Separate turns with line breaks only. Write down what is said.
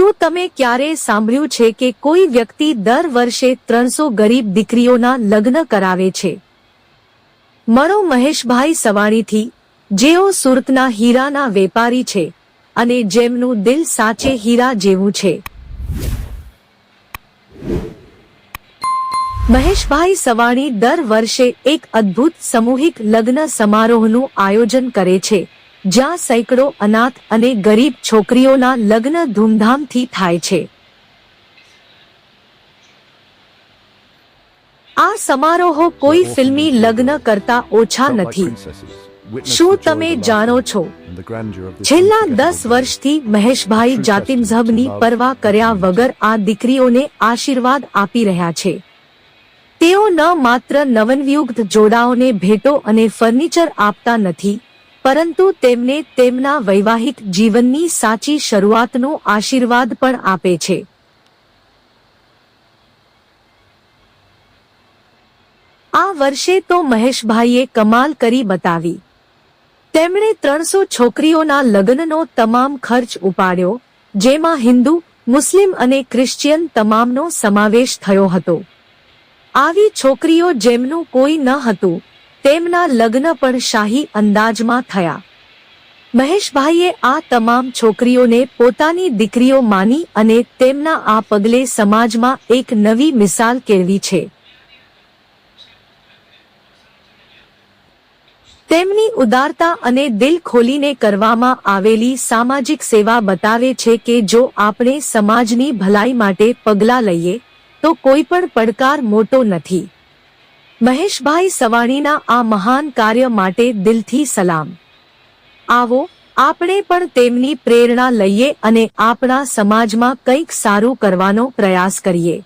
શું તમે ક્યારે સાંભળ્યું છે કે કોઈ વ્યક્તિ દર વર્ષે ત્રણસો ગરીબ દીકરીઓના લગ્ન કરાવે છે? મળો મહેશભાઈ સવાણીથી, જેઓ સુરતના હીરાના વેપારી છે અને જેમનું દિલ સાચે હીરા જેવું છે. મહેશભાઈ સવાણી દર વર્ષે એક અદ્ભુત સામૂહિક લગ્ન સમારોહનું આયોજન કરે છે. જ્યાં સેંકડો અનાથ અને ગરીબ છોકરીઓના લગ્ન ધૂમધામથી થાય છે. આ સમારોહો કોઈ ફિલ્મી લગ્ન કરતા ઓછા નથી. શું તમે જાણો છો? છેલ્લા દસ વર્ષથી મહેશભાઈ જાતિમઝહબની પરવા કર્યા વગર આ દીકરીઓને આશીર્વાદ આપી રહ્યા છે. તેઓ ન માત્ર નવનયુક્ત જોડાઓને ભેટો અને ફર્નિચર આપતા નથી પરંતુ તેમને તેમના વૈવાહિક જીવનની સાચી શરૂઆતનો આશીર્વાદ પણ આપે છે. આ વર્ષે તો મહેશભાઈએ કમાલ કરી બતાવી. તેમણે ત્રણસો છોકરીઓના લગ્નનો તમામ ખર્ચ ઉપાડ્યો, જેમાં હિન્દુ, મુસ્લિમ અને ક્રિશ્ચિયન તમામનો સમાવેશ થયો હતો. આવી છોકરીઓ જેમનું કોઈ ન હતું તેમના લગ્ન પણ શાહી અંદાજમાં થયા. મહેશભાઈએ આ તમામ છોકરીઓને પોતાની દીકરીઓ માની અને તેમના આ પગલે સમાજમાં એક નવી મિસાલ કેળવી છે. તેમની ઉદારતા અને દિલ ખોલીને કરવામાં આવેલી સામાજિક સેવા બતાવે છે કે જો આપણે સમાજની ભલાઈ માટે પગલાં લઈએ, તો કોઈ પણ પડકાર મોટો નથી. મહેશભાઈ સવાણીના આ મહાન કાર્ય માટે દિલથી સલામ. આવો, આપણે પણ તેમની પ્રેરણા લઈએ અને આપણા સમાજમાં કંઈક સારું કરવાનો પ્રયાસ કરીએ.